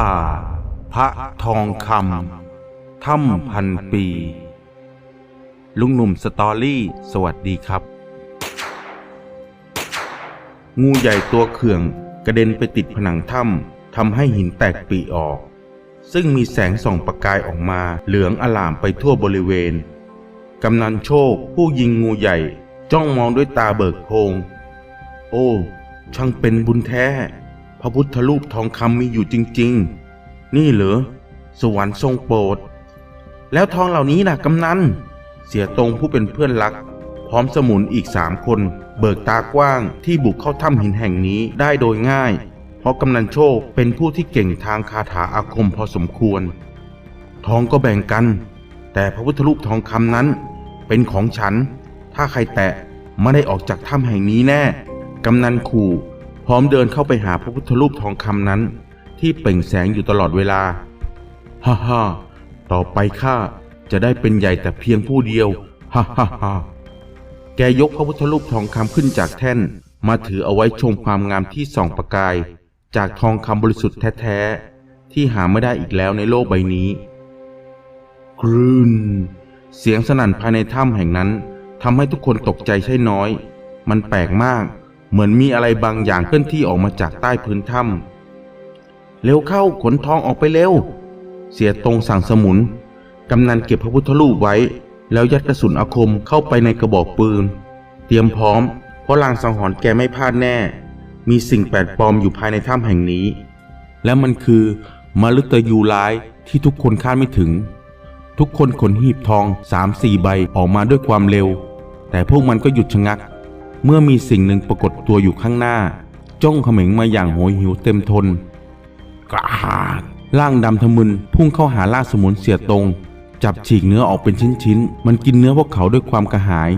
ป่า พระทองคำถ้ำพันปี ลุงหนุ่มสตอรี่ สวัสดีครับ งูใหญ่ตัวเขื่องกระเด็นไปติดผนังถ้ำทำให้หินแตกปีออก ซึ่งมีแสงส่องประกายออกมาเหลืองอลามไปทั่วบริเวณ กำนันโชคผู้ยิงงูใหญ่จ้องมองด้วยตาเบิกโพง โอ้ ช่างเป็นบุญแท้ พระพุทธรูปทองคำมีอยู่จริง ๆ นี่เหรอสวรรค์ทรงโปรด แล้วทองเหล่านี้ล่ะกำนันเสียตรงผู้เป็นเพื่อนรัก พร้อมสมุนอีกสามคน เบิกตากว้างที่บุกเข้าถ้ำหินแห่งนี้ได้โดยง่าย เพราะกำนันโชคเป็นผู้ที่เก่งทางคาถาอาคมพอสมควร ทองก็แบ่งกัน แต่พระพุทธรูปทองคำนั้น เป็นของฉัน ถ้าใครแตะไม่ได้ออกจากถ้ำแห่งนี้แน่ กำนันขู่ ร้อมเดินเข้าไปหาพระพุทธรูปทองคำนั้น ที่เปล่งแสงอยู่ตลอดเวลา ฮ่าฮ่าต่อไปข้าจะได้เป็นใหญ่แต่เพียงผู้เดียว ฮ่าฮ่าฮ่าแกยกพระพุทธรูปทองคำขึ้นจากแท่น มาถือเอาไว้ชมความงามที่ส่องประกาย จากทองคำบริสุทธิ์แท้ๆ ที่หาไม่ได้อีกแล้วในโลกใบนี้ครืนเสียงสนั่นภายในถ้ำแห่งนั้นทำให้ทุกคนตกใจใช่น้อย มันแปลกมาก เหมือนมีอะไรบางอย่างเคลื่อนที่ออกมาจากใต้พื้นถ้ำเร็วเข้าขนทองออกไปเร็ว เสียตรงสั่งสมุน กำนันเก็บพระพุทธรูปไว้ แล้วยัดกระสุนอาคมเข้าไปในกระบอกปืน เตรียมพร้อม เพราะลางสังหรณ์แกไม่พลาดแน่ มีสิ่งแปลกปลอมอยู่ภายในถ้ำแห่งนี้ และมันคือมฤตยูร้ายที่ทุกคนคาดไม่ถึง ทุกคนขนหีบทองสามสี่ใบออกมาด้วยความเร็ว แต่พวกมันก็หยุดชะงัก เมื่อมีสิ่งหนึ่งปรากฏตัวอยู่ข้างหน้า จ้องเขม็งมาอย่างโหยหิวเต็มทน กระหากร่างดำทะมึนพุ่งเข้าหาล่าสมุนเสียตรง จับฉีกเนื้อออกเป็นชิ้นๆ มันกินเนื้อพวกเขาด้วยความกระหาย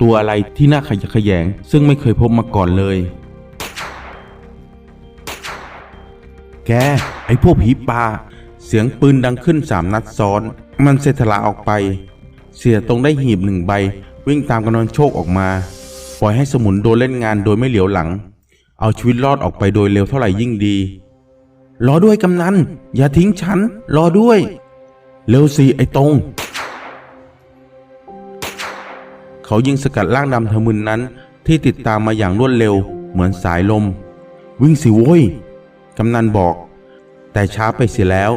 ตัวอะไรที่น่าขยะแขยง ซึ่งไม่เคยพบมาก่อนเลย แก ไอ้พวกผีป่า เสียงปืนดังขึ้นสามนัดซ้อน มันเสถลาออกไป เสียตรงได้หีบหนึ่งใบ วิ่งตามกำนันโชคออกมา ปล่อยให้สมุนโดนเล่นงานโดยไม่เหลียวหลัง เอาชีวิตรอดออกไปโดยเร็วเท่าไหร่ยิ่งดี รอด้วยกำนัน อย่าทิ้งฉัน รอด้วย เร็วสิไอ้ตรง เขายิงสกัดร่างดำทะมึนนั้น ที่ติดตามมาอย่างรวดเร็ว เหมือนสายลม วิ่งสิโว้ยกำนันบอก แต่ช้าไปเสียแล้ว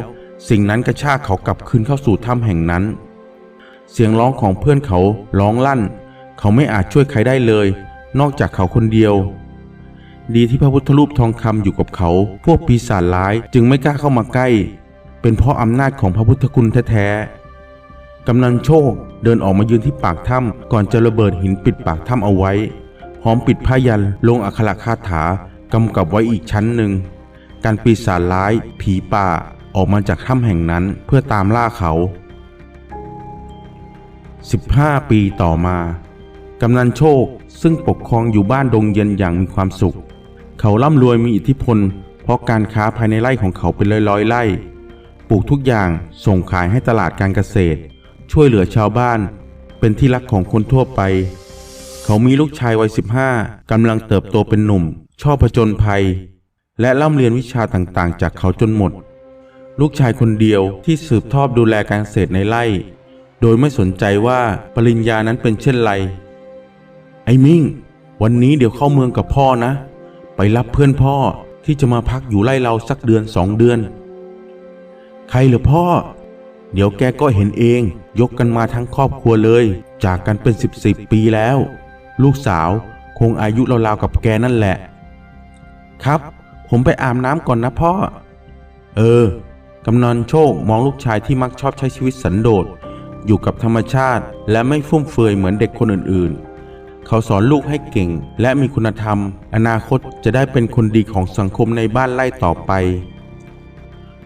สิ่งนั้นกระชากเขากลับคืนเข้าสู่ถ้ำแห่งนั้น เสียงร้องของเพื่อนเขาร้องลั่น เขาไม่อาจช่วยใครได้เลย นอกจากเขาคนเดียว ดีที่พระพุทธรูปทองคำอยู่กับเขา พวกปีศาจร้ายจึงไม่กล้าเข้ามาใกล้ เป็นเพราะอำนาจของพระพุทธคุณแท้ๆกำนันโชคเดินออกมายืนที่ปากถ้ำก่อนจะระเบิดหินปิดปากถ้ำเอาไว้พร้อมปิดผ้ายันลงอักขระคาถากำกับไว้อีกชั้นหนึ่ง การปีศาจร้าย ผีป่าออกมาจากถ้ำแห่งนั้นเพื่อตามล่าเขา 15 ปีต่อมา กำนันโชคซึ่งปกครองอยู่บ้านดงเย็นอย่างมีความสุข เขาร่ำรวยมีอิทธิพล เพราะการค้าภายในไร่ของเขาเป็นร้อยๆไร่ปลูกทุกอย่างส่งขายให้ตลาดการเกษตร ช่วยเหลือชาวบ้าน เป็นที่รักของคนทั่วไป เขามีลูกชายวัย 15 กำลังเติบโตเป็นหนุ่ม ชอบผจญภัย และร่ำเรียนวิชาต่างๆ จากเขาจนหมด ลูกชายคนเดียวที่สืบทอดดูแลการเกษตรในไร่ โดยไม่สนใจว่าปริญญานั้นเป็นเช่นไร ไอ้มิ่ง วันนี้เดี๋ยวเข้าเมืองกับพ่อนะ ไปรับเพื่อนพ่อที่จะมาพักอยู่ไร่เราสักเดือนสองเดือน ใครเหรอพ่อ เดี๋ยวแกก็เห็นเอง ยกกันมาทั้งครอบครัวเลย จากกันเป็นสิบสิบปีแล้ว ลูกสาวคงอายุราวๆกับแกนั่นแหละ ครับ ผมไปอาบน้ำก่อนนะพ่อ เออ กำนันโชคมองลูกชายที่มักชอบใช้ชีวิตสันโดษอยู่กับธรรมชาติ และไม่ฟุ่มเฟือยเหมือนเด็กคนอื่นๆ เขาสอนลูกให้เก่ง และมีคุณธรรม อนาคตจะได้เป็นคนดีของสังคมในบ้านไล่ต่อไป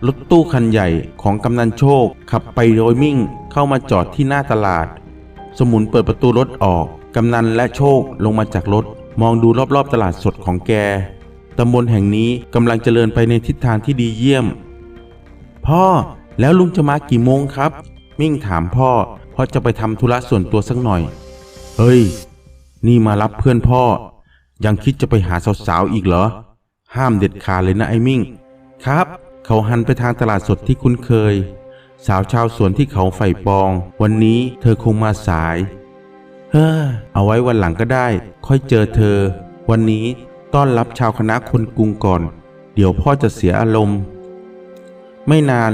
รถตู้คันใหญ่ของกำนันโชค ขับไปโดยมิ่งเข้ามาจอดที่หน้าตลาด สมุนเปิดประตูรถออก กำนันและโชคลงมาจากรถ มองดูรอบๆตลาดสดของแก ตำบลแห่งนี้กำลังเจริญไปในทิศทางที่ดีเยี่ยม พ่อแล้วลุงจะมากี่โมงครับ มิ่งถามพ่อเพราะจะไปทำธุระส่วนตัวสักหน่อย เฮ้ย นี่มารับเพื่อนพ่อ ยังคิดจะไปหาสาวๆอีกเหรอ ห้ามเด็ดขาดเลยนะไอ้มิ่ง ครับ เขาหันไปทางตลาดสดที่คุ้นเคย สาวชาวสวนที่เขาใฝ่ปอง วันนี้เธอคงมาสาย เฮ้อ เอาไว้วันหลังก็ได้ ค่อยเจอเธอ วันนี้ต้อนรับชาวคณะคนกรุงก่อน เดี๋ยวพ่อจะเสียอารมณ์ ไม่นาน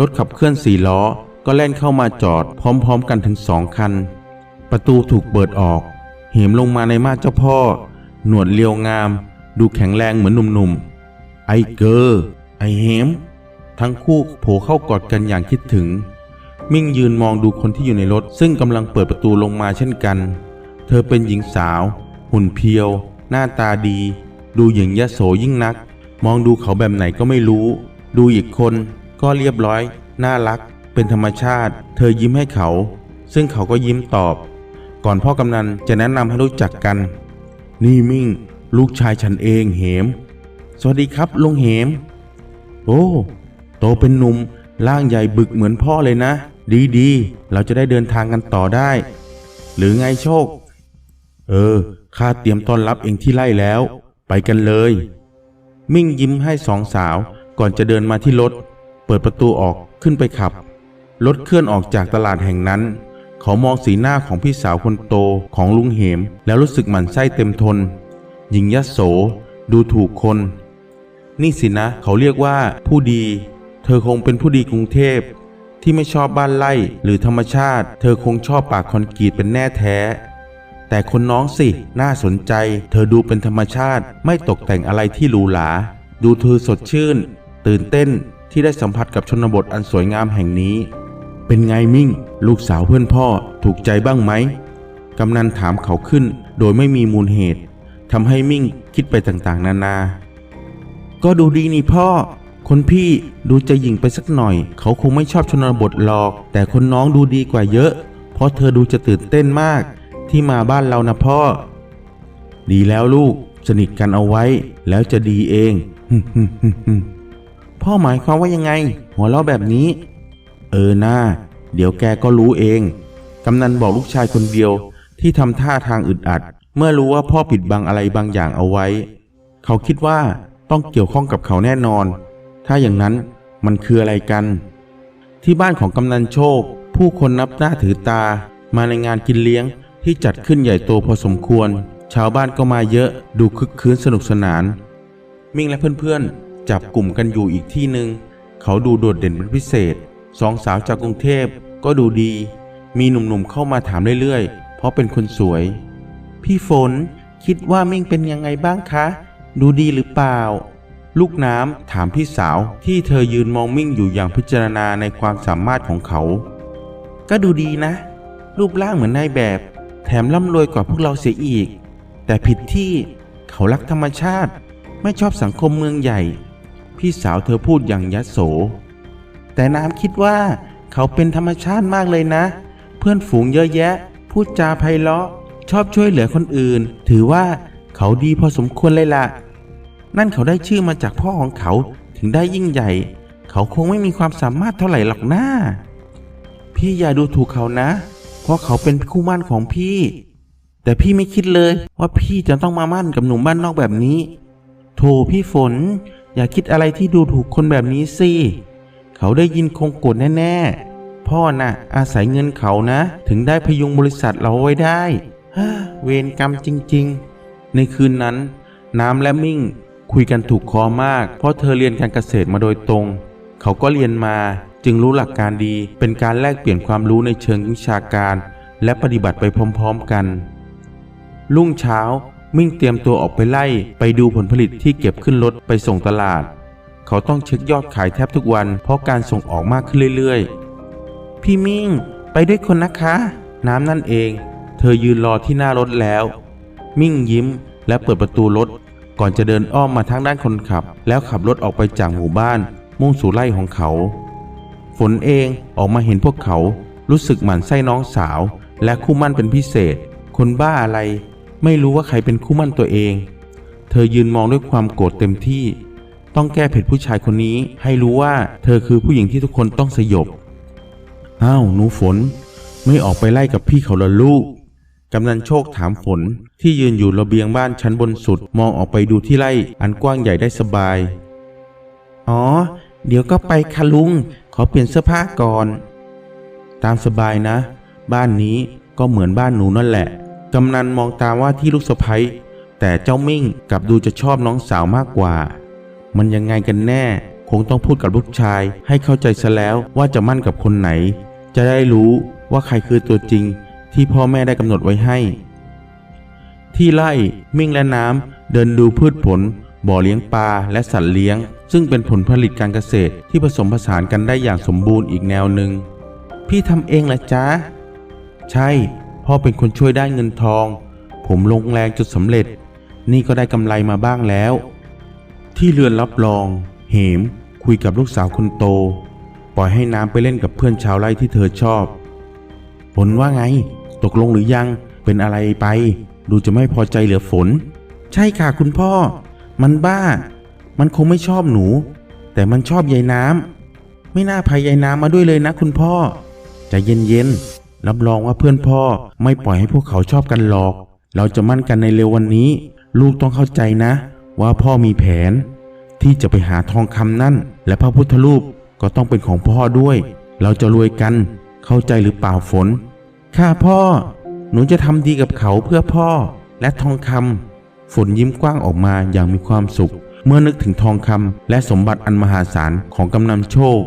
รถขับเคลื่อนสี่ล้อก็แล่นเข้ามาจอดพร้อมๆกันถึงสองคัน ประตูถูกเปิดออก เหมลงมาในมาเจ้าพ่อ หนวดเรียวงาม ดูแข็งแรงเหมือนหนุ่มๆ ไอเกอร์ไอเหม ทั้งคู่โผล่เข้ากอดกันอย่างคิดถึง มิ่งยืนมองดูคนที่อยู่ในรถ ซึ่งกำลังเปิดประตูลงมาเช่นกัน เธอเป็นหญิงสาว หุ่นเพียว หน้าตาดี ดูหญิงยะโสยิ่งนัก มองดูเขาแบบไหนก็ไม่รู้ ดูอีกคนก็เรียบร้อย น่ารัก เป็นธรรมชาติ เธอยิ้มให้เขา ซึ่งเขาก็ยิ้มตอบ ก่อนพ่อกำนันจะแนะนำให้รู้จักกัน นี่มิ่ง ลูกชายฉันเองเหม สวัสดีครับลุงเหม โอ้โตเป็นหนุ่มร่างใหญ่บึกเหมือนพ่อเลยนะ ดีดีเราจะได้เดินทางกันต่อได้ หรือไงโชค เออข้าเตรียมต้อนรับเองที่ไล่แล้ว ไปกันเลย มิ่งยิ้มให้สองสาว ก่อนจะเดินมาที่รถ เปิดประตูออกขึ้นไปขับรถเคลื่อนออกจากตลาดแห่งนั้น เขามองสีหน้าของพี่สาวคนโตของลุงเหม แล้วรู้สึกหมั่นไส้เต็มทน หญิงยโส ดูถูกคน นี่สินะ เขาเรียกว่าผู้ดี เธอคงเป็นผู้ดีกรุงเทพ ที่ไม่ชอบบ้านไร่หรือธรรมชาติ เธอคงชอบปากคอนกรีตเป็นแน่แท้ แต่คนน้องสิ น่าสนใจ เธอดูเป็นธรรมชาติไม่ตกแต่งอะไรที่หรูหราดูเธอสดชื่น ตื่นเต้นที่ได้สัมผัสกับชนบทอันสวยงามแห่งนี้ เป็นไงมิ่ง ลูกสาวเพื่อนพ่อถูกใจบ้างไหมกำนันถามเขาขึ้นโดยไม่มีมูลเหตุทำให้มิ่งคิดไปต่างๆ นานา ก็ดูดีนี่พ่อ คนพี่ดูจะหยิ่งไปสักหน่อย เขาคงไม่ชอบชนบทหรอก แต่คนน้องดูดีกว่าเยอะ เพราะเธอดูจะตื่นเต้นมาก ที่มาบ้านเรานะพ่อ ดีแล้วลูก สนิทกันเอาไว้ แล้วจะดีเอง พ่อหมายความว่ายังไง หัวเราะแบบนี้ เออหน้า เดี๋ยวแกก็รู้เอง กำนันบอกลูกชายคนเดียวที่ทำท่าทางอึดอัด เมื่อรู้ว่าพ่อปิดบังอะไรบางอย่างเอาไว้ เขาคิดว่าต้องเกี่ยวข้องกับเขาแน่นอน ถ้าอย่างนั้นมันคืออะไรกัน ที่บ้านของกำนันโชค ผู้คนนับหน้าถือตา มาในงานกินเลี้ยงที่จัดขึ้นใหญ่โตพอสมควร ชาวบ้านก็มาเยอะดูคึกคืนสนุกสนาน มิ่งและเพื่อนๆ จับกลุ่มกันอยู่อีกที่หนึ่ง เขาดูโดดเด่นเป็นพิเศษ สองสาวจากกรุงเทพก็ดูดี มีหนุ่มๆเข้ามาถามเรื่อยๆ เพราะเป็นคนสวย พี่ฝนคิดว่ามิ่งเป็นยังไงบ้างคะ ดูดีหรือเปล่า ลูกน้ำถามพี่สาวที่เธอยืนมองมิ่งอยู่อย่างพิจารณาในความสามารถของเขา ก็ดูดีนะ รูปร่างเหมือนนายแบบ แถมร่ำรวยกว่าพวกเราเสียอีก แต่ผิดที่เขารักธรรมชาติ ไม่ชอบสังคมเมืองใหญ่ พี่สาวเธอพูดอย่างยโส แต่น้ำคิดว่าเขาเป็นธรรมชาติมากเลยนะ เพื่อนฝูงเยอะแยะ พูดจาไพเราะ ชอบช่วยเหลือคนอื่น ถือว่าเขาดีพอสมควรเลยล่ะ นั่นเขาได้ชื่อมาจากพ่อของเขาถึงได้ยิ่งใหญ่ เขาคงไม่มีความสามารถเท่าไหร่หรอกนะพี่อย่าดูถูกเขานะ เพราะเขาเป็นคู่มั่นของพี่ แต่พี่ไม่คิดเลยว่าพี่จะต้องมามั่นกับหนุ่มบ้านนอกแบบนี้ โถพี่ฝน อย่าคิดอะไรที่ดูถูกคนแบบนี้สิ เขาได้ยินคงโกรธแน่ๆ พ่อน่ะ อาศัยเงินเขานะ ถึงได้พยุงบริษัทเราไว้ได้ฮ่าเวรกรรมจริงๆ ในคืนนั้น น้ำและมิ่งคุยกันถูกคอมาก เพราะเธอเรียนการเกษตรมาโดยตรง เขาก็เรียนมาจึงรู้หลักการดี เป็นการแลกเปลี่ยนความรู้ในเชิงวิชาการ และปฏิบัติไปพร้อมๆกัน รุ่งเช้ามิ่งเตรียมตัวออกไปไล่ ไปดูผลผลิตที่เก็บขึ้นรถไปส่งตลาด เขาต้องเช็คยอดขายแทบทุกวัน เพราะการส่งออกมากขึ้นเรื่อยๆ พี่มิ่ง ไปด้วยคนนะคะ น้ำนั่นเอง เธอยืนรอที่หน้ารถแล้ว มิ่งยิ้มและเปิดประตูรถ ก่อนจะเดินอ้อมมาทางด้านคนขับ แล้วขับรถออกไปจากหมู่บ้าน มุ่งสู่ไร่ของเขา ฝนเองออกมาเห็นพวกเขา รู้สึกหมั่นไส้น้องสาว และคู่มั่นเป็นพิเศษ คนบ้าอะไร ไม่รู้ว่าใครเป็นคู่มั่นตัวเอง เธอยืนมองด้วยความโกรธเต็มที่ ต้องแก้เผ็ดผู้ชายคนนี้ให้รู้ว่าเธอคือผู้หญิงที่ทุกคนต้องสยบ อ้าวหนูฝน ไม่ออกไปไล่กับพี่เขาละลูก กำนันโชคถามฝนที่ยืนอยู่ระเบียงบ้านชั้นบนสุดมองออกไปดูที่ไร่อันกว้างใหญ่ได้สบาย อ๋อ เดี๋ยวก็ไปค่ะลุง ขอเปลี่ยนเสื้อผ้าก่อน ตามสบายนะ บ้านนี้ก็เหมือนบ้านหนูนั่นแหละ กำนันมองตามว่าที่ลูกสะใภ้แต่เจ้ามิ่งกลับดูจะชอบน้องสาวมากกว่า มันยังไงกันแน่ คงต้องพูดกับลูกชาย ให้เข้าใจซะแล้วว่าจะมั่นกับคนไหน จะได้รู้ว่าใครคือตัวจริง ที่พ่อแม่ได้กำหนดไว้ให้ ที่ไร่มิ่งและน้ำเดินดูพืชผล บ่อเลี้ยงปลาและสัตว์เลี้ยง ซึ่งเป็นผลผลิตการเกษตรที่ผสมผสานกันได้อย่างสมบูรณ์อีกแนวหนึ่งพี่ทำเองเหรอจ๊ะใช่ พ่อเป็นคนช่วยได้เงินทอง ผมลงแรงจนสำเร็จ นี่ก็ได้กำไรมาบ้างแล้ว ที่เรือนรับรอง เหม คุยกับลูกสาวคนโต ปล่อยให้น้ำไปเล่นกับเพื่อนชาวไร่ที่เธอชอบ ฝนว่าไง ตกลงหรือยัง เป็นอะไรไป ดูจะไม่พอใจเหลือฝน ใช่ค่ะคุณพ่อ มันบ้า มันคงไม่ชอบหนู แต่มันชอบยายน้ำ ไม่น่าพายยายน้ำมาด้วยเลยนะคุณพ่อใจเย็นๆ รับรองว่าเพื่อนพ่อไม่ปล่อยให้พวกเขาชอบกันหรอก เราจะมั่นกันในเร็ววันนี้ ลูกต้องเข้าใจนะ ว่าพ่อมีแผน ที่จะไปหาทองคำนั่น และพระพุทธรูปก็ต้องเป็นของพ่อด้วย เราจะรวยกันเข้าใจหรือเปล่าฝน ข้าพ่อ หนูจะทำดีกับเขาเพื่อพ่อและทองคำฝนยิ้มกว้างออกมาอย่างมีความสุข เมื่อนึกถึงทองคำและสมบัติอันมหาศาลของกำนันโชค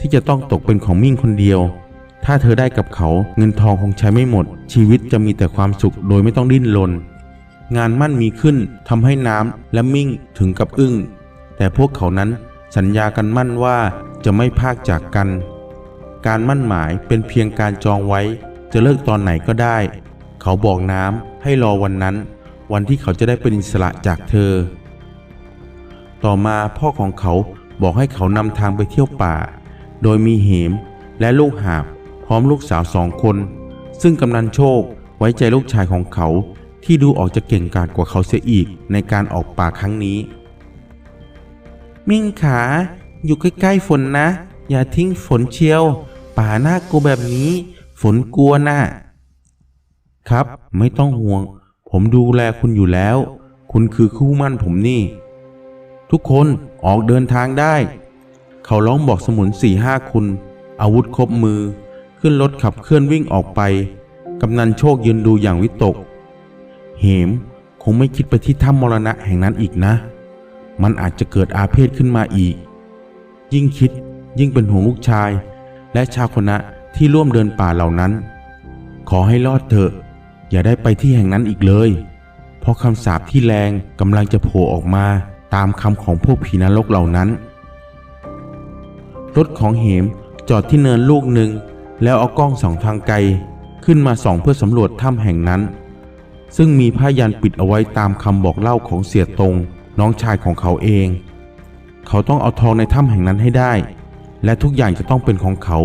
ที่จะต้องตกเป็นของมิ่งคนเดียว ถ้าเธอได้กับเขาเงินทองคงใช้ไม่หมด ชีวิตจะมีแต่ความสุขโดยไม่ต้องดิ้นรน งานมั่นมีขึ้นทำให้น้ำและมิ่งถึงกับอึ้ง แต่พวกเขานั้นสัญญากันมั่นว่าจะไม่พากจากกัน การมั่นหมายเป็นเพียงการจองไว้ จะเลิกตอนไหนก็ได้ เขาบอกน้ำให้รอวันนั้น วันที่เขาจะได้เป็นอิสระจากเธอ ต่อมาพ่อของเขาบอกให้เขานำทางไปเที่ยวป่า โดยมีเหมและลูกหาบพร้อมลูกสาวสองคน ซึ่งกำนันโชคไว้ใจลูกชายของเขา ที่ดูออกจะเก่งกาจกว่าเขาเสียอีกในการออกป่าครั้งนี้ มิ่งขา อยู่ใกล้ๆฝนนะ อย่าทิ้งฝนเชียว ป่าหน้ากลัวแบบนี้ ฝนกลัวน่ะครับ ไม่ต้องห่วง ผมดูแลคุณอยู่แล้ว คุณคือคู่มั่นผมนี่ ทุกคนออกเดินทางได้ เขาร้องบอกสมุนสี่ห้าคุณ อาวุธครบมือ ขึ้นรถขับเคลื่อนวิ่งออกไป กำนันโชคยืนดูอย่างวิตก มคงไม่คิดไปที่ถ้ำมรณะแห่งนั้นอีกนะ มันอาจจะเกิดอาเพศขึ้นมาอีก ยิ่งคิดยิ่งเป็นห่วงลูกชาย และชาวคณะที่ร่วมเดินป่าเหล่านั้น ขอให้รอดเถอะ อย่าได้ไปที่แห่งนั้นอีกเลย เพราะคำสาปที่แรงกำลังจะโผล่ออกมาตามคำของพวกผีนรกเหล่านั้น รถของเหมจอดที่เนินลูกหนึ่ง แล้วเอากล้องสองทางไกล ขึ้นมาส่องเพื่อสำรวจถ้ำแห่งนั้น ซึ่งมีผ้ายันปิดเอาไว้ตามคำบอกเล่าของเสียตรงน้องชายของเขาเอง เขาต้องเอาทองในถ้ำแห่งนั้นให้ได้ และทุกอย่างจะต้องเป็นของเขา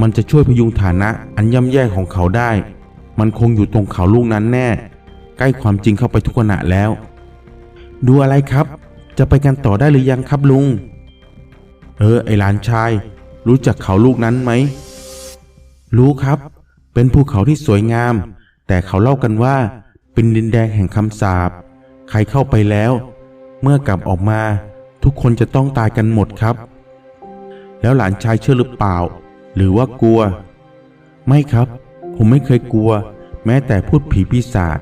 มันจะช่วยพยุงฐานะอันย่ำแย่ของเขาได้ มันคงอยู่ตรงเขาลูกนั้นแน่ ใกล้ความจริงเข้าไปทุกขณะแล้ว ดูอะไรครับ จะไปกันต่อได้หรือยังครับลุง เออไอหลานชาย รู้จักเขาลูกนั้นไหม รู้ครับ เป็นภูเขาที่สวยงาม แต่เขาเล่ากันว่า เป็นดินแดงแห่งคำสาปใครเข้าไปแล้ว เมื่อกลับออกมาทุกคนจะต้องตายกันหมดครับ แล้วหลานชายเชื่อหรือเปล่า หรือว่ากลัว ไม่ครับ ผมไม่เคยกลัว แม้แต่พูดผีปีศาจ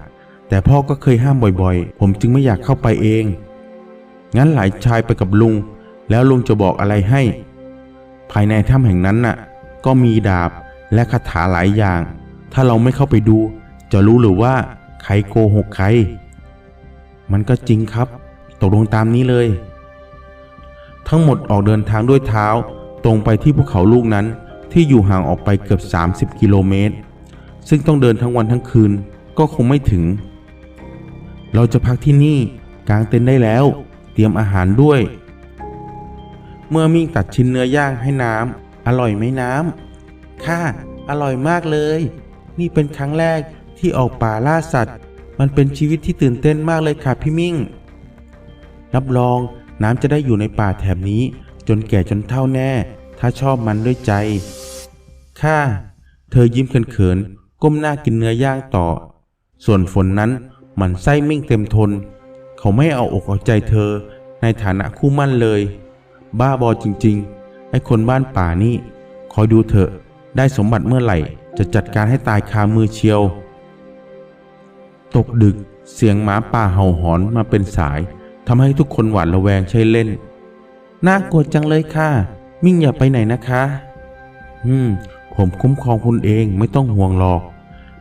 แต่พ่อก็เคยห้ามบ่อยๆ ผมจึงไม่อยากเข้าไปเอง งั้นหลายชายไปกับลุง แล้วลุงจะบอกอะไรให้ ภายในถ้ำแห่งนั้นน่ะ ก็มีดาบและคาถาหลายอย่าง ถ้าเราไม่เข้าไปดู จะรู้หรือว่า ใครโกหกใคร มันก็จริงครับ ตกลงตามนี้เลย ทั้งหมดออกเดินทางด้วยเท้า ตรงไปที่ภูเขาลูกนั้นที่อยู่ห่างออกไปเกือบ 30 กิโลเมตร ซึ่งต้องเดินทั้งวันทั้งคืนก็คงไม่ถึง เราจะพักที่นี่กางเต็นท์ได้แล้ว เตรียมอาหารด้วย เมื่อมิ่งตัดชิ้นเนื้อย่างให้น้ำอร่อยไหมน้ำค่ะ อร่อยมากเลย นี่เป็นครั้งแรก ที่ออกป่าล่าสัตว์ มันเป็นชีวิตที่ตื่นเต้นมากเลยค่ะพี่มิ่ง รับรองน้ำจะได้อยู่ในป่าแถบนี้ จนแก่จนเท่าแน่ ถ้าชอบมันด้วยใจค่ะเธอยิ้มเขินๆก้มหน้ากินเนื้อย่างต่อ ส่วนฝนนั้นมันไส้มิ่งเต็มทน เขาไม่เอาอกเอาใจเธอในฐานะคู่มั่นเลย บ้าบอจริงๆ ไอ้คนบ้านป่านี่ คอยดูเถอะ ได้สมบัติเมื่อไหร่ จะจัดการให้ตายคามือเชียว ตกดึกเสียงหมาป่าเห่าหอนมาเป็นสายทำให้ทุกคนหวาดระแวงใช่เล่น น่ากลัวจังเลยค่ะ มิ่งอย่าไปไหนนะคะ อืม ผมคุ้มครองคุณเองไม่ต้องห่วงหรอก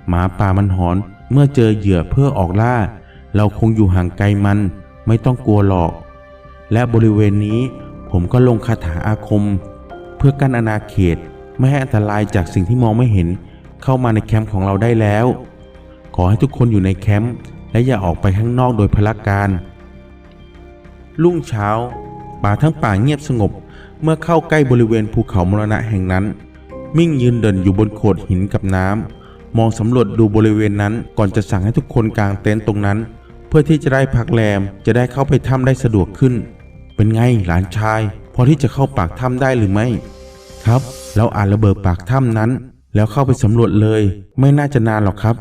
หมาป่ามันหอนเมื่อเจอเหยื่อเพื่อออกล่า เราคงอยู่ห่างไกลมัน ไม่ต้องกลัวหรอก และบริเวณนี้ผมก็ลงคาถาอาคม เพื่อกั้นอาณาเขต ไม่ให้อันตรายจากสิ่งที่มองไม่เห็น เข้ามาในแคมป์ของเราได้แล้ว ขอให้ทุกคนอยู่ในแคมป์และอย่าออกไปข้างนอกโดยพละการ รุ่งเช้า ป่าทั้งป่าเงียบสงบ เมื่อเข้าใกล้บริเวณภูเขามรณะแห่งนั้น มิ่งยืนเดินอยู่บนโขดหินกับน้ำมองสำรวจดูบริเวณนั้นก่อนจะสั่งให้ทุกคนกางเต็นท์ตรงนั้น เพื่อที่จะได้พักแรมจะได้เข้าไปถ้ำได้สะดวกขึ้น เป็นไงหลานชาย พอที่จะเข้าปากถ้ำได้หรือไม่ ครับ เราอ่านระเบิดปากถ้ำนั้น แล้วเข้าไปสำรวจเลย ไม่น่าจะนานหรอกครับ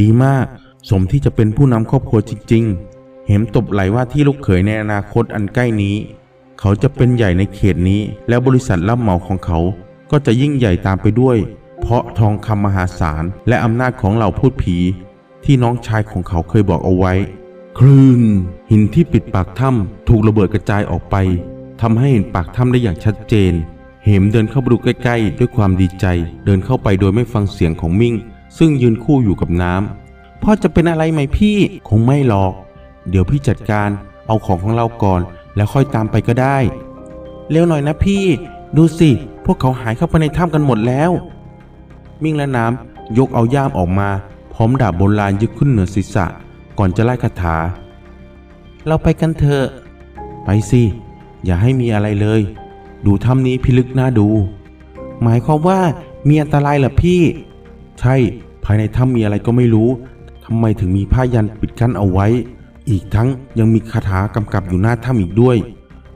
ดีมาก สมที่จะเป็นผู้นำครอบครัวจริง ๆ เห็มตบไหลว่าที่ลูกเขยในอนาคตอันใกล้นี้ เขาจะเป็นใหญ่ในเขตนี้ แล้วบริษัทรับเหมาของเขาก็จะยิ่งใหญ่ตามไปด้วย เพราะทองคำมหาศาลและอำนาจของเหล่าพูดผี ที่น้องชายของเขาเคยบอกเอาไว้ คลื่นหินที่ปิดปากถ้ำถูกระเบิดกระจายออกไปทำให้เห็นปากถ้ำได้อย่างชัดเจน เหมเดินเข้าไปดูใกล้ๆ ด้วยความดีใจ เดินเข้าไปโดยไม่ฟังเสียงของมิ่ง ซึ่งยืนคู่อยู่กับน้ำพ่อจะเป็นอะไรไหมพี่คงไม่หรอก เดี๋ยวพี่จัดการเอาของของเราก่อน แล้วค่อยตามไปก็ได้ เร็วหน่อยนะพี่ ดูสิ พวกเขาหายเข้าไปในถ้ำกันหมดแล้ว มิ่งและน้ำยกเอาย่ามออกมา พร้อมดาบโบราณยึดขึ้นเหนือศีรษะ ก่อนจะไล่คาถา เราไปกันเถอะไปสิอย่าให้มีอะไรเลย ดูถ้ำนี้พิลึกน่าดู หมายความว่ามีอันตรายเหรอพี่ ใช่ ภายในถ้ำมีอะไรก็ไม่รู้ทำไมถึงมีผ้ายันปิดกั้นเอาไว้ อีกทั้งยังมีคาถากำกับอยู่หน้าถ้ำอีกด้วย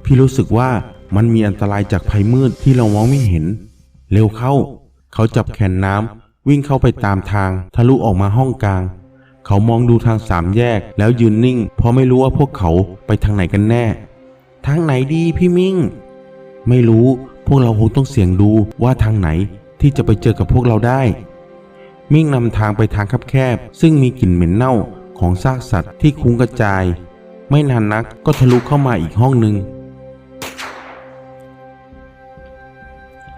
พี่รู้สึกว่ามันมีอันตรายจากภัยมืดที่เรามองไม่เห็น เร็วเข้า เขาจับแขนน้ำวิ่งเข้าไปตามทาง ทะลุออกมาห้องกลาง เขามองดูทางสามแยกแล้วยืนนิ่ง เพราะไม่รู้ว่าพวกเขาไปทางไหนกันแน่ ทางไหนดีพี่มิ่ง ไม่รู้พวกเราคงต้องเสี่ยงดูว่าทางไหนที่จะไปเจอกับพวกเราได้ มิ่งนำทางไปทางคับแคบซึ่งมีกลิ่นเหม็นเน่าของซากสัตว์ที่คุ้งกระจาย ไม่นานนักก็ทะลุเข้ามาอีกห้องหนึ่ง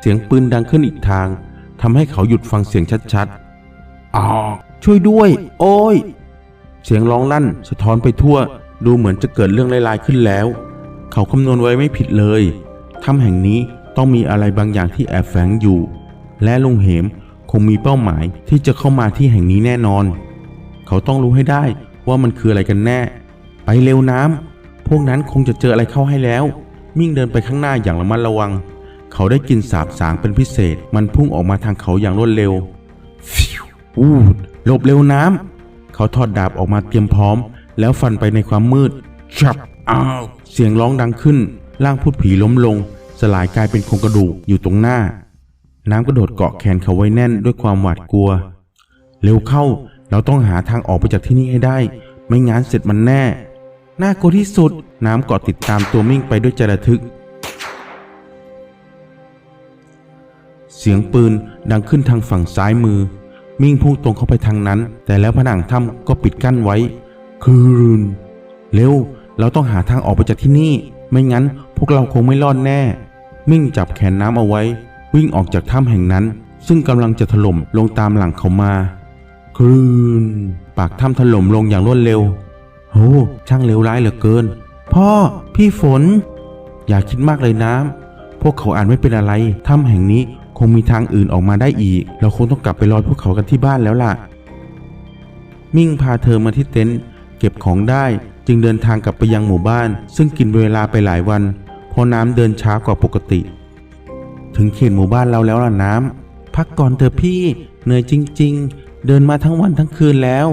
เสียงปืนดังขึ้นอีกทางทำให้เขาหยุดฟังเสียงชัดๆอ๋อช่วยด้วย โอ้ย เสียงร้องลั่นสะท้อนไปทั่ว ดูเหมือนจะเกิดเรื่องร้ายๆขึ้นแล้ว เขาคำนวณไว้ไม่ผิดเลยถ้ำแห่งนี้ต้องมีอะไรบางอย่างที่แอบแฝงอยู่ และลุงเหม คงมีเป้าหมายที่จะเข้ามาที่แห่งนี้แน่นอน เขาต้องรู้ให้ได้ว่ามันคืออะไรกันแน่ ไปเร็วน้ำพวกนั้นคงจะเจออะไรเข้าให้แล้ว มิ่งเดินไปข้างหน้าอย่างระมัดระวัง เขาได้กลินสาบสางเป็นพิเศษ มันพุ่งออกมาทางเขาอย่างรวดเร็วฟิวอูดหลบเร็วน้ำเขาถอดดาบออกมาเตรียมพร้อม แล้วฟันไปในความมืดชับอ้าวเสียงร้องดังขึ้น ร่างพูดผีล้มลง สลายกลายเป็นโครงกระดูกอยู่ตรงหน้า น้ำกระโดดเกาะแขนเขาไว้แน่นด้วยความหวาดกลัว เร็วเข้า เราต้องหาทางออกไปจากที่นี่ให้ได้ ไม่งั้นเสร็จมันแน่ น่ากลัวที่สุด น้ำเกาะติดตามตัวมิ่งไปด้วยใจระทึก เสียงปืนดังขึ้นทางฝั่งซ้ายมือ มิ่งพุ่งตรงเข้าไปทางนั้น แต่แล้วผนังถ้ำก็ปิดกั้นไว้ คืน เร็ว เราต้องหาทางออกไปจากที่นี่ ไม่งั้นพวกเราคงไม่รอดแน่ มิ่งจับแขนน้ำเอาไว้ วิ่งออกจากถ้ำแห่งนั้น ซึ่งกำลังจะถล่มลงตามหลังเขามาคลื่นปากถ้ำถล่มลงอย่างรวดเร็วโหช่างเลวร้ายเหลือเกิน พ่อ พี่ฝน อย่าคิดมากเลยน้ำ พวกเขาอ่านไม่เป็นอะไร ถ้ำแห่งนี้คงมีทางอื่นออกมาได้อีก เราคงต้องกลับไปรอพวกเขากันที่บ้านแล้วล่ะ มิ่งพาเธอมาที่เต็นท์เก็บของได้จึงเดินทางกลับไปยังหมู่บ้าน ซึ่งกินเวลาไปหลายวัน เพราะน้ำเดินช้ากว่าปกติ ถึงเขตหมู่บ้านเราแล้วล่ะน้ำพักก่อนเถอะพี่เหนื่อยจริง ๆ เดินมาทั้งวันทั้งคืนแล้ว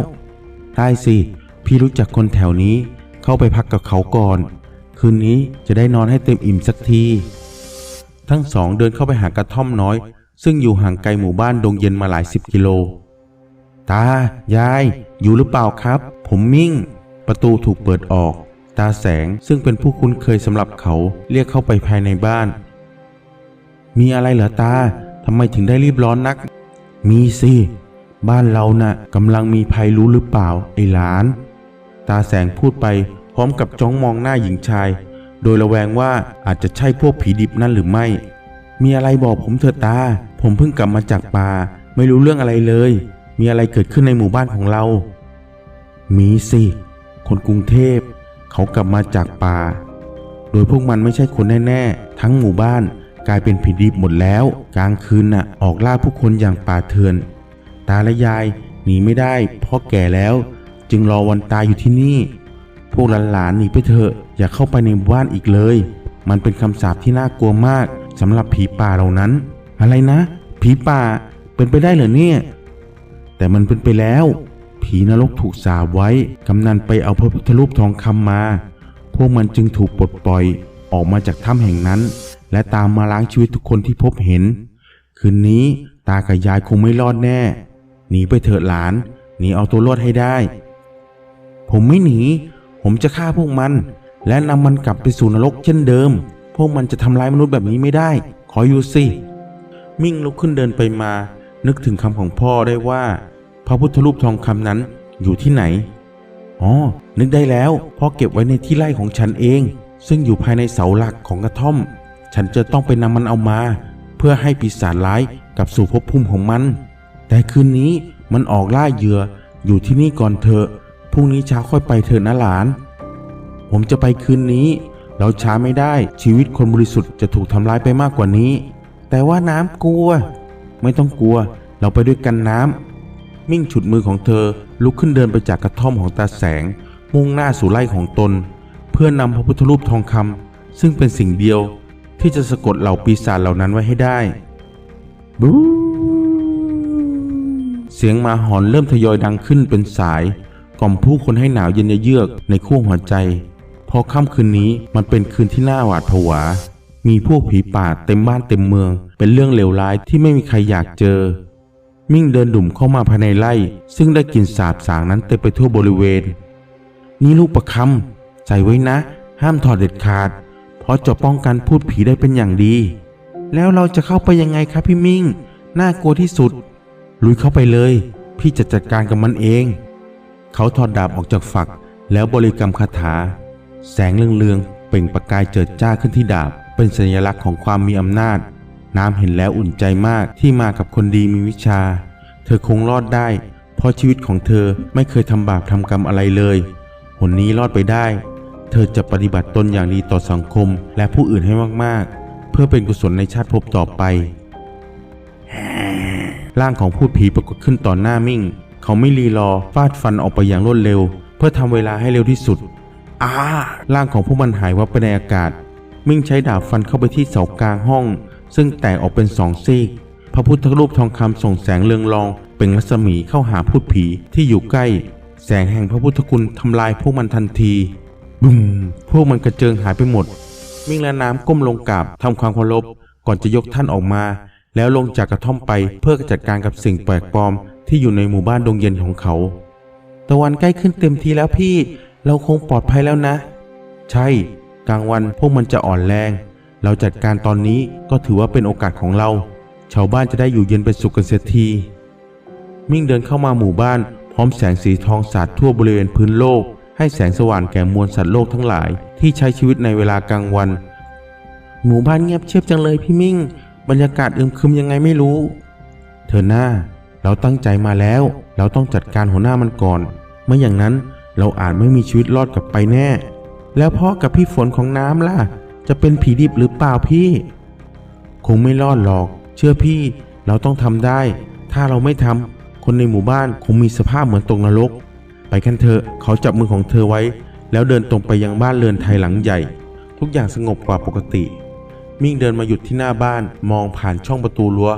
ได้สิ พี่รู้จักคนแถวนี้ เข้าไปพักกับเขาก่อน คืนนี้จะได้นอนให้เต็มอิ่มสักที ทั้งสองเดินเข้าไปหากระท่อมน้อย ซึ่งอยู่ห่างไกลหมู่บ้านดงเย็นมาหลายสิบกิโล ตา ยาย อยู่หรือเปล่าครับ ผมมิ่ง ประตูถูกเปิดออก ตาแสงซึ่งเป็นผู้คุ้นเคยสำหรับเขาเรียกเข้าไปภายในบ้าน มีอะไรเหรอตาทำไมถึงได้รีบร้อนนัก มีสิ บ้านเราน่ะกำลังมีภัยรู้หรือเปล่า ไอ้หลาน ตาแสงพูดไป พร้อมกับจ้องมองหน้าหญิงชาย โดยระแวงว่าอาจจะใช่พวกผีดิบนั่นหรือไม่ มีอะไรบอกผมเถอะตา ผมเพิ่งกลับมาจากป่า ไม่รู้เรื่องอะไรเลย มีอะไรเกิดขึ้นในหมู่บ้านของเรา มีสิ คนกรุงเทพ เขากลับมาจากป่า โดยพวกมันไม่ใช่คนแน่ๆทั้งหมู่บ้าน กลายเป็นผีดิบหมดแล้ว กลางคืนน่ะออกล่าผู้คนอย่างป่าเถื่อน ตาและยายหนีไม่ได้เพราะแก่แล้ว จึงรอวันตายอยู่ที่นี่ พวกหลานๆหนีไปเถอะอย่าเข้าไปในบ้านอีกเลย มันเป็นคำสาปที่น่ากลัวมากสำหรับผีป่าเหล่านั้น อะไรนะ ผีป่าเป็นไปได้เหรอเนี่ย แต่มันเป็นไปแล้ว ผีนรกถูกสาปไว้กำนันไปเอาพระพุทธรูปทองคำมา พวกมันจึงถูกปลดปล่อยออกมาจากถ้ำแห่งนั้น และตามมาล้างชีวิตทุกคนที่พบเห็น คืนนี้ตากับยายคงไม่รอดแน่ หนีไปเถิดหลาน หนีเอาตัวรอดให้ได้ ผมไม่หนี ผมจะฆ่าพวกมัน และนำมันกลับไปสู่นรกเช่นเดิม พวกมันจะทำร้ายมนุษย์แบบนี้ไม่ได้ ขออยู่สิ มิ่งลุกขึ้นเดินไปมา นึกถึงคำของพ่อได้ว่า พระพุทธรูปทองคำนั้นอยู่ที่ไหน อ๋อ นึกได้แล้ว พ่อเก็บไว้ในที่ไร่ของฉันเอง ซึ่งอยู่ภายในเสาหลักของกระท่อม ฉันจะต้องไปนำมันเอามา เพื่อให้ปีศาจร้ายกลับสู่ภพภูมิของมัน แต่คืนนี้มันออกล่าเหยื่ออยู่ที่นี่ก่อนเถอะพรุ่งนี้เช้าค่อยไปเถอะนะหลาน ผมจะไปคืนนี้ เราช้าไม่ได้ชีวิตคนบริสุทธิ์จะถูกทำร้ายไปมากกว่านี้ แต่ว่าน้ำกลัว ไม่ต้องกลัว เราไปด้วยกันน้ำมิ่งฉุดมือของเธอลุกขึ้นเดินไปจากกระท่อมของตาแสง มุ่งหน้าสู่ไร่ของตน เพื่อนำพระพุทธรูปทองคำซึ่งเป็นสิ่งเดียว ที่จะสะกดเหล่าปีศาจเหล่านั้นไว้ให้ได้บูเสียงมาหอนเริ่มทยอยดังขึ้นเป็นสาย กล่อมผู้คนให้หนาวเย็นเยือกในขั้วหัวใจพอค่ำคืนนี้มันเป็นคืนที่น่าหวาดผวา มีพวกผีป่าเต็มบ้านเต็มเมือง เป็นเรื่องเลวร้ายที่ไม่มีใครอยากเจอ มิ่งเดินดุ่มเข้ามาภายในไร่ ซึ่งได้กลิ่นสาบสางนั้นเต็มไปทั่วบริเวณ นี่ลูกประคำใส่ไว้นะ ห้ามถอดเด็ดขาด เพราะจะป้องกันพูดผีได้เป็นอย่างดี แล้วเราจะเข้าไปยังไงครับพี่มิ่ง น่ากลัวที่สุด ลุยเข้าไปเลย พี่จะจัดการกับมันเอง เขาถอดดาบออกจากฝัก แล้วบริกรรมคาถา แสงเรืองๆเปล่งประกายเจิดจ้าขึ้นที่ดาบ เป็นสัญลักษณ์ของความมีอำนาจ น้ำเห็นแล้วอุ่นใจมากที่มากับคนดีมีวิชา เธอคงรอดได้ เพราะชีวิตของเธอไม่เคยทำบาปทำกรรมอะไรเลยหนนี้รอดไปได้ เธอจะปฏิบัติตนอย่างดีต่อสังคมและผู้อื่นให้มากๆ เพื่อเป็นกุศลในชาติภพต่อไป ร่างของผู้ผีปรากฏขึ้นต่อหน้ามิ่ง เขาไม่รีรอฟาดฟันออกไปอย่างรวดเร็ว เพื่อทำเวลาให้เร็วที่สุดอาร่างของผู้มันหายวับไปในอากาศ มิ่งใช้ดาบฟันเข้าไปที่เสากลางห้อง ซึ่งแตกออกเป็นสองซีก พระพุทธรูปทองคำส่งแสงเรืองรอง เป็นรัศมีเข้าหาพูดผีที่อยู่ใกล้ แสงแห่งพระพุทธคุณทำลายพวกมันทันที บึ้มพวกมันกระเจิงหายไปหมด มิ่งและน้ำก้มลงกราบทำความเคารพก่อนจะยกท่านออกมา แล้วลงจากกระท่อมไปเพื่อจัดการกับสิ่งแปลกปลอมที่อยู่ในหมู่บ้านดงเย็นของเขา ตะวันใกล้ขึ้นเต็มทีแล้วพี่ เราคงปลอดภัยแล้วนะ ใช่ กลางวันพวกมันจะอ่อนแรง เราจัดการตอนนี้ก็ถือว่าเป็นโอกาสของเรา ชาวบ้านจะได้อยู่เย็นเป็นสุขกันเสียที มิ่งเดินเข้ามาหมู่บ้าน พร้อมแสงสีทองสาดทั่วบริเวณพื้นโลก ให้แสงสว่างแก่มวลสัตว์โลกทั้งหลายที่ใช้ชีวิตในเวลากลางวัน หมู่บ้านเงียบเชียบจังเลยพี่มิ่ง บรรยากาศอึมครึมยังไงไม่รู้ เธอหน้า เราตั้งใจมาแล้ว เราต้องจัดการหัวหน้ามันก่อน ไม่อย่างนั้นเราอาจไม่มีชีวิตรอดกลับไปแน่ แล้วพ่อกับพี่ฝนของน้ำล่ะ จะเป็นผีดิบหรือเปล่าพี่ คงไม่รอดหรอก เชื่อพี่ เราต้องทำได้ ถ้าเราไม่ทำคนในหมู่บ้านคงมีสภาพเหมือนตกนรก ไปกันเถอะเขาจับมือของเธอไว้ แล้วเดินตรงไปยังบ้านเรือนไทยหลังใหญ่ ทุกอย่างสงบกว่าปกติ มิ่งเดินมาหยุดที่หน้าบ้านมองผ่านช่องประตูรั้ว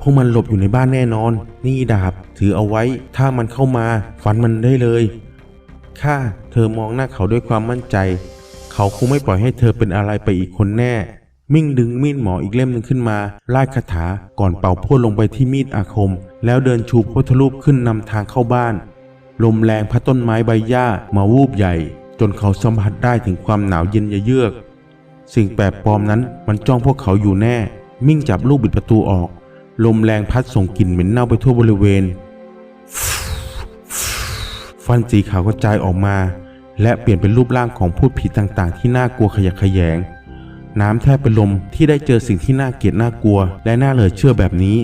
พวกมันหลบอยู่ในบ้านแน่นอน นี่ดาบถือเอาไว้ ถ้ามันเข้ามาฟันมันได้เลยข้าเธอมองหน้าเขาด้วยความมั่นใจ เขาคงไม่ปล่อยให้เธอเป็นอะไรไปอีกคนแน่ มิ่งดึงมีดหมออีกเล่มหนึ่งขึ้นมาไล่คาถาก่อนเป่าพ่นลงไปที่มีดอาคม แล้วเดินชูพุทธรูปขึ้นนำทางเข้าบ้าน ลมแรงพัดต้นไม้ใบหญ้ามาวูบใหญ่ จนเขาสัมผัสได้ถึงความหนาวเย็นเยือก สิ่งแปลกปลอมนั้นมันจ้องพวกเขาอยู่แน่ มิ่งจับลูกบิดประตูออก ลมแรงพัดส่งกลิ่นเหม็นเน่าไปทั่วบริเวณ ฟันสีขาวกระจายออกมา และเปลี่ยนเป็นรูปร่างของพูดผีต่างๆ ที่น่ากลัวขยะแขยง น้ำแทบเป็นลมที่ได้เจอสิ่งที่น่าเกลียดน่ากลัว และน่าเหลือเชื่อแบบนี้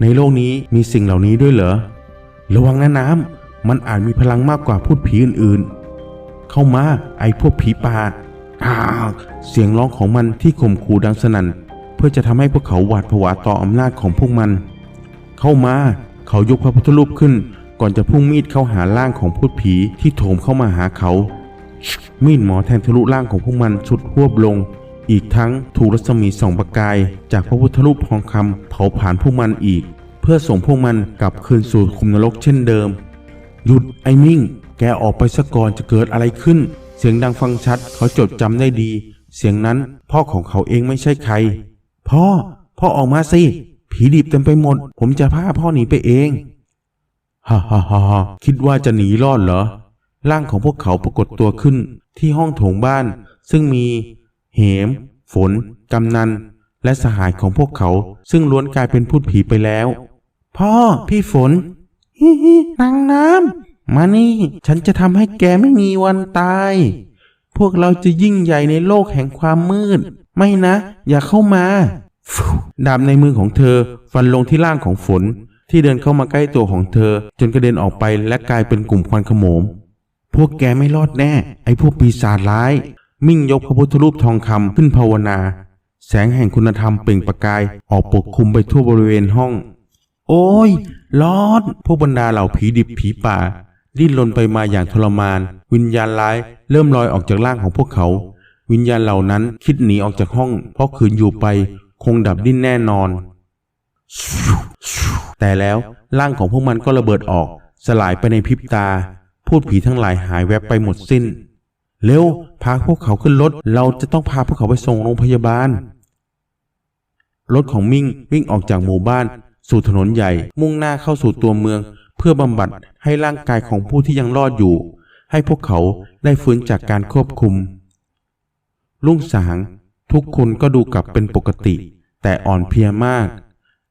ในโลกนี้มีสิ่งเหล่านี้ด้วยเหรอ ระวังนะน้ำ มันอาจมีพลังมากกว่าพูดผีอื่นๆ เข้ามาไอ้พวกผีป่าอ้าวเสียงร้องของมันที่ข่มขู่ดังสนั่น เพื่อจะทำให้พวกเขาหวาดผวาต่ออำนาจของพวกมัน เข้ามาเขายกพระพุทธรูปขึ้น ก่อนจะพุ่งมีดเข้าหาร่างของพูดผีที่โถมเข้ามาหาเขา มีดหมอแทงทะลุร่างของพวกมันสุดหวบลง อีกทั้งถูกรัศมีส่องประกาย จากพระพุทธรูปทองคำเผาผลาญพวกมันอีก เพื่อส่งพวกมันกลับคืนสู่คุมนรกเช่นเดิม หยุดไอ้มิ่ง แกออกไปซะก่อนจะเกิดอะไรขึ้น เสียงดังฟังชัดเขาจดจำได้ดี เสียงนั้นพ่อของเขาเองไม่ใช่ใคร พ่อ พ่อออกมาสิ ผีดิบเต็มไปหมด ผมจะพาพ่อหนีไปเองฮ่าฮ่าฮ่าฮ่าคิดว่าจะหนีรอดเหรอ ร่างของพวกเขาปรากฏตัวขึ้นที่ห้องโถงบ้าน ซึ่งมี เหม ฝน กำนัน และสหายของพวกเขา ซึ่งล้วนกลายเป็นพูดผีไปแล้ว พ่อ พี่ฝน ฮิฮินางน้ำมานี่ ฉันจะทำให้แกไม่มีวันตาย พวกเราจะยิ่งใหญ่ในโลกแห่งความมืด ไม่นะ อย่าเข้ามา ดาบในมือของเธอฟันลงที่ร่างของฝน ที่เดินเข้ามาใกล้ตัวของเธอ จนกระเด็นออกไปและกลายเป็นกลุ่มควันขโมงพวกแกไม่รอดแน่ ไอ้พวกปีศาจร้าย มิ่งยกพระพุทธรูปทองคำขึ้นภาวนา แสงแห่งคุณธรรมเปล่งประกายออกปกคลุมไปทั่วบริเวณห้อง โอ้ย ร้อนพวกบรรดาเหล่าผีดิบผีป่า ดิ้นรนไปมาอย่างทรมาน วิญญาณร้ายเริ่มลอยออกจากร่างของพวกเขา วิญญาณเหล่านั้นคิดหนีออกจากห้อง เพราะขืนอยู่ไปคงดับดิ้นแน่นอน แต่แล้วร่างของพวกมันก็ระเบิดออก สลายไปในพริบตา พูดผีทั้งหลายหายแวบไปหมดสิ้น เร็ว พาพวกเขาขึ้นรถ เราจะต้องพาพวกเขาไปส่งโรงพยาบาล รถของมิ่งวิ่งออกจากหมู่บ้าน สู่ถนนใหญ่ มุ่งหน้าเข้าสู่ตัวเมือง เพื่อบำบัดให้ร่างกายของผู้ที่ยังรอดอยู่ ให้พวกเขาได้ฟื้นจากการควบคุมรุ่งสาง ทุกคนก็ดูกลับเป็นปกติ แต่อ่อนเพลียมาก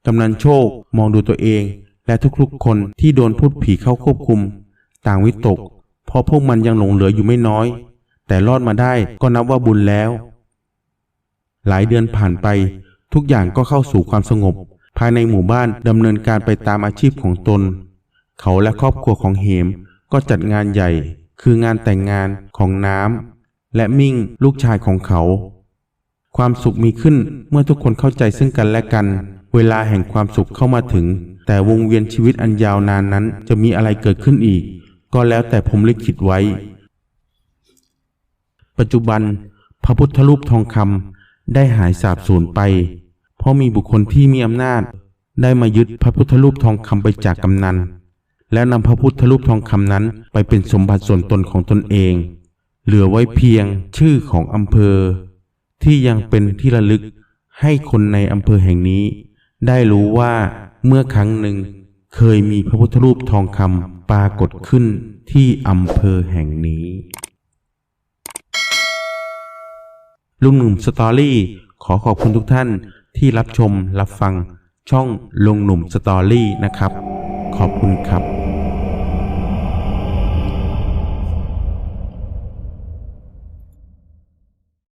กำนันโชคมองดูตัวเอง และทุกๆคนที่โดนพูดผีเข้าควบคุม ต่างวิตก เพราะพวกมันยังหลงเหลืออยู่ไม่น้อย แต่รอดมาได้ก็นับว่าบุญแล้ว หลายเดือนผ่านไป ทุกอย่างก็เข้าสู่ความสงบ ภายในหมู่บ้านดำเนินการไปตามอาชีพของตน เขาและครอบครัวของเหมก็จัดงานใหญ่ คืองานแต่งงานของน้ำและมิ่งลูกชายของเขา ความสุขมีขึ้นเมื่อทุกคนเข้าใจซึ่งกันและกัน เวลาแห่งความสุขเข้ามาถึง แต่วงเวียนชีวิตอันยาวนานนั้นจะมีอะไรเกิดขึ้นอีก ก็แล้วแต่ผมลิขิตไว้ ปัจจุบัน พระพุทธรูปทองคำได้หายสาบสูญไป เพราะมีบุคคลที่มีอำนาจ ได้มายึดพระพุทธรูปทองคำไปจากกำนัน และนำพระพุทธรูปทองคำนั้นไปเป็นสมบัติส่วนตนของตนเอง เหลือไว้เพียงชื่อของอำเภอ ที่ยังเป็นที่ระลึกให้คนในอำเภอแห่งนี้ ได้รู้ว่าเมื่อครั้งหนึ่งเคยมีพระพุทธรูปทองคำปรากฏขึ้นที่อำเภอแห่งนี้ ลุงหนุ่มสตอรี่ขอขอบคุณทุกท่าน ที่รับชมรับฟังช่องลุงหนุ่มสตอรี่นะครับ ขอบคุณครับ